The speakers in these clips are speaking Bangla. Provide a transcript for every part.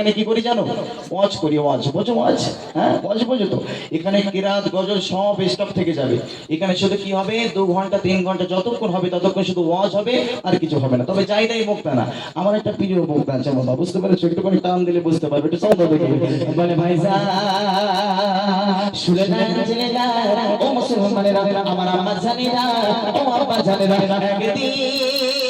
এখানে কি করি জানো? ওয়াজ করি, ওয়াজ। বোঝো ওয়াজ? হ্যাঁ ওয়াজ বোঝো তো? এখানে কিরাত, গজল সব স্টক থেকে যাবে। এখানে শুধু কি হবে? দু ঘণ্টা, তিন ঘণ্টা যতক্ষণ হবে ততক্ষণ শুধু ওয়াজ হবে, আর কিছু হবে না। তবে যাই নাই মুক্তা না। আমার একটা প্রিয় মুক্তা আছে বাবা। বুঝতে পেরেছ? একটুখানি টান দিলে বুঝতে পারবে, একটু সৌন্দর্য দেখে বলে, ভাই শুনে না জেনে না ও মুসলমানেরা, আমার আম্মা জানে না ও আব্বা জানে না একদিন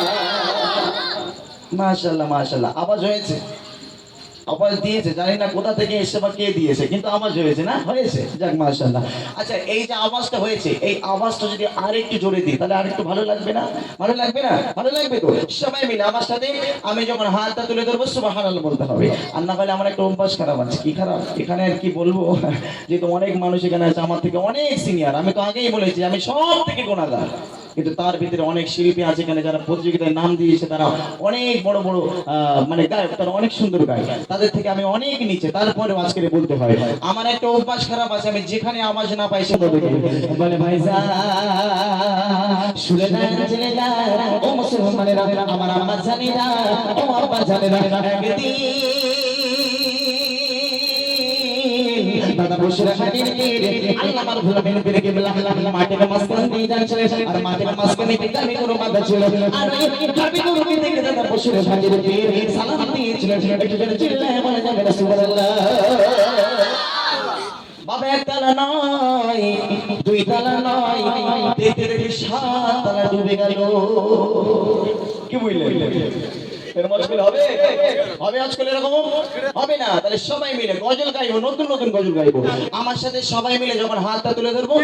মাশাল্লাহ মাশাল্লাহ আওয়াজ হয়েছে। আওয়াজ দিয়েছে। জানি না কোথা থেকে এসে বা কে দিয়েছে, কিন্তু আওয়াজ হয়েছে না? হয়েছে। যাক মাশাল্লাহ আচ্ছা এই যে আওয়াজটা হয়েছে, এই আওয়াজটা যদি আরেকটু জোরে দিই, তাহলে আরেকটু ভালো লাগবে না? ভালো লাগবে না? ভালো লাগবে তো? সবাই মিলে আমার সাথে আমি যখন হাতটা তুলে ধরবো, সুবহানাল্লাহ বলতে হবে। আর না হলে আমার একটা অভ্যাস খারাপ আছে। কি খারাপ? এখানে আর কি বলব? যেহেতু অনেক মানুষ এখানে আছে, আমার থেকে অনেক সিনিয়র আমি তো আগেই বলেছি, আমি সব থেকে গোনাগার কিন্তু তার ভিতরে অনেক শিল্পী আছে এখানে যারা প্রতিযোগিতায় নাম দিয়েছে, তারা অনেক বড় বড় মানে গায়ক, তারা অনেক সুন্দর গায় তাদের থেকে আমি অনেক নিচে তারপরে আজকে বলতে হয়। আমার একটা অভ্যাস খারাপ আছে, আমি যেখানে আওয়াজ না পাই সে বলতে বলে, ভাই শুনে না জেনে না আমার আম্মা জানে না আব্বা জানে না দাদা বসে রাখাটির তীরে আল্লাহ আমার ভুলা মেনে পেরে গেলাম মাটির মাঝখান দিয়ে যাচ্ছে কি বুঝলেন? হবে আজকাল এরকম? হবে না। তাহলে সবাই মিলে গজল গাইবো নতুন নতুন গজল গাইবো। আমার সাথে সবাই মিলে যখন হাতটা তুলে ধরবো